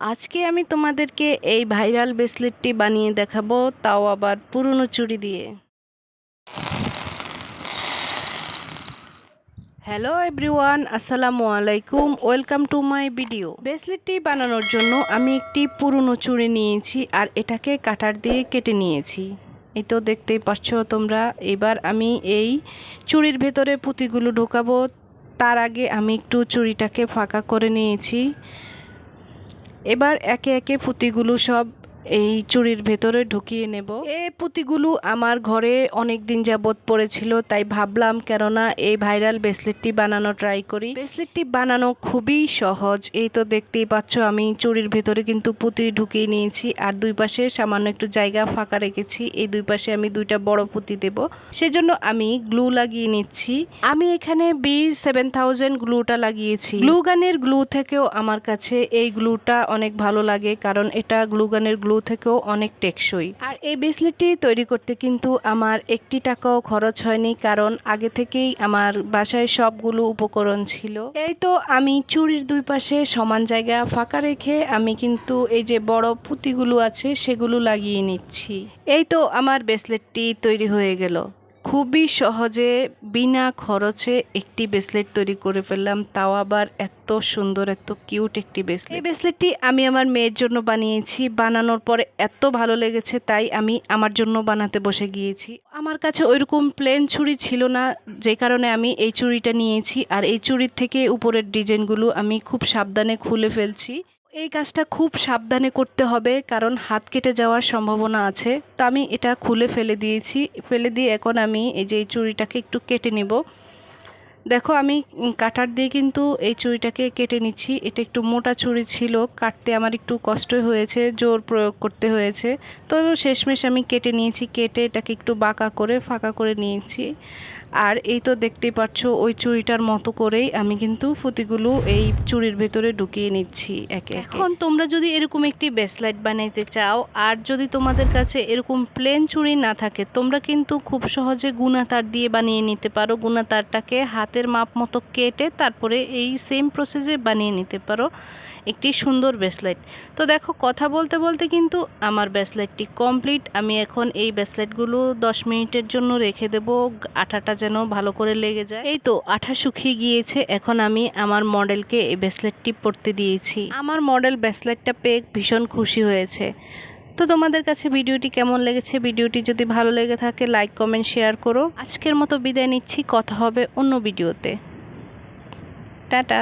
আজকে আমি তোমাদেরকে এই ভাইরাল ব্রেসলেটটি বানিয়ে দেখাবো, তাও আবার পুরনো চুড়ি দিয়ে। হ্যালো এভরিওয়ান, আসসালামু আলাইকুম, ওয়েলকাম টু মাই ভিডিও। ব্রেসলেটটি বানানোর জন্য আমি একটি পুরনো চুড়ি নিয়েছি আর এটাকে কাটার দিয়ে কেটে নিয়েছি। এই তো দেখতেই পাচ্ছ তোমরা, এবার আমি এই চুড়ির ভেতরে পুঁতিগুলো ঢোকাবো। তার আগে আমি একটু চুড়িটাকে ফাঁকা করে নিয়েছি। এবার একে একে পুঁতিগুলো সব এই চুড়ির ভেতরে ঢুকিয়ে নেব। এই পুঁতিগুলো আমার ঘরে অনেক দিন যাবৎ পড়েছিল, তাই ভাবলাম কেননা এই ভাইরাল ব্রেসলেটটি বানানো ট্রাই করি। ব্রেসলেটটি বানানো খুবই সহজ, এই তো দেখতেই পাচ্ছ আমি চুড়ির ভেতরে কিন্তু পুঁতি ঢুকিয়ে নিয়েছি, আর দুই পাশে সামান্য একটু জায়গা ফাঁকা রেখেছি, এই দুই পাশে আমি দুইটা বড় পুঁতি দেব। সেজন্য আমি গ্লু লাগিয়ে নিচ্ছি। আমি এখানে বি সেভেন থাউজেন্ড গ্লুটা লাগিয়েছি। গ্লু গানের গ্লু থেকেও আমার কাছে এই গ্লুটা অনেক ভালো লাগে, কারণ এটা গ্লু গানের গ্লু থেকেও অনেক টেকসই। আর এই ব্রেসলেটটি তৈরি করতে কিন্তু আমার একটি টাকাও খরচ হয়নি, কারণ আগে থেকেই আমার বাসায় সবগুলো উপকরণ ছিল। এই তো আমি চুরির দুই পাশে সমান জায়গা ফাঁকা রেখে আমি কিন্তু এই যে বড় পুঁতিগুলো আছে সেগুলো লাগিয়ে নিচ্ছি। এই তো আমার ব্রেসলেটটি তৈরি হয়ে গেল। খুবই সহজে বিনা খরচে একটি ব্রেসলেট তৈরি করে ফেললাম। তাও আবার এত সুন্দর, এত কিউট একটি ব্রেসলেট এই ব্রেসলেটটি আমি আমার মেয়ের জন্য বানিয়েছি। বানানোর পরে এত ভালো লেগেছে, তাই আমি আমার জন্য বানাতে বসে গিয়েছি। আমার কাছে ওইরকম প্লেন ছুরি ছিল না, যে কারণে আমি এই চুড়িটা নিয়েছি। আর এই চুড়ির থেকে উপরের ডিজাইনগুলো আমি খুব সাবধানে খুলে ফেলছি। এই কাজটা খুব সাবধানে করতে হবে, কারণ হাত কেটে যাওয়ার সম্ভাবনা আছে। তো আমি এটা খুলে ফেলে দিয়েছি। ফেলে দিয়ে এখন আমি এই যে এই চুড়িটাকে একটু কেটে নেব। দেখো, আমি কাটার দিয়ে কিন্তু এই চুড়িটাকে কেটে নিচ্ছি। এটা একটু মোটা চুড়ি ছিল, কাটতে আমার একটু কষ্টই হয়েছে, জোর প্রয়োগ করতে হয়েছে। তো শেষমেশ আমি কেটে নিয়েছি, কেটে এটাকে একটু বাঁকা করে, ফাঁকা করে নিয়েছি। আর এই তো দেখতেই পাচ্ছ, ওই চুড়িটার মতো করেই আমি কিন্তু ফুতিগুলো এই চুড়ির ভেতরে ঢুকিয়ে নিচ্ছি একে এখন তোমরা যদি এরকম একটি ব্রেসলাইট বানাইতে চাও, আর যদি তোমাদের কাছে এরকম প্লেন চুড়ি না থাকে, তোমরা কিন্তু খুব সহজে গুনা তার দিয়ে বানিয়ে নিতে পারো। গুনা তারটাকে হাতের মাপ মতো কেটে তারপরে এই সেম প্রসেসে বানিয়ে নিতে পারো একটি সুন্দর ব্রেসলেট তো দেখো, কথা বলতে বলতে কিন্তু আমার ব্রেসলেটটি কমপ্লিট আমি এখন এই ব্রেসলেটগুলো দশ মিনিটের জন্য রেখে দেবো। আঠাটা যেন ভালো করে লেগে যায়। এই তো আঠা শুকিয়ে গিয়েছে। এখন আমি আমার মডেলকে এই ব্রেসলেটটি পরতে দিয়েছি। আমার মডেল ব্রেসলেটটা পেয়ে ভীষণ খুশি হয়েছে। তো তোমাদের কাছে ভিডিওটি কেমন লেগেছে? ভিডিওটি যদি ভালো লেগে থাকে লাইক কমেন্ট শেয়ার করো। আজকের মতো বিদায় নিচ্ছি। কথা হবে অন্য ভিডিওতে। টাটা।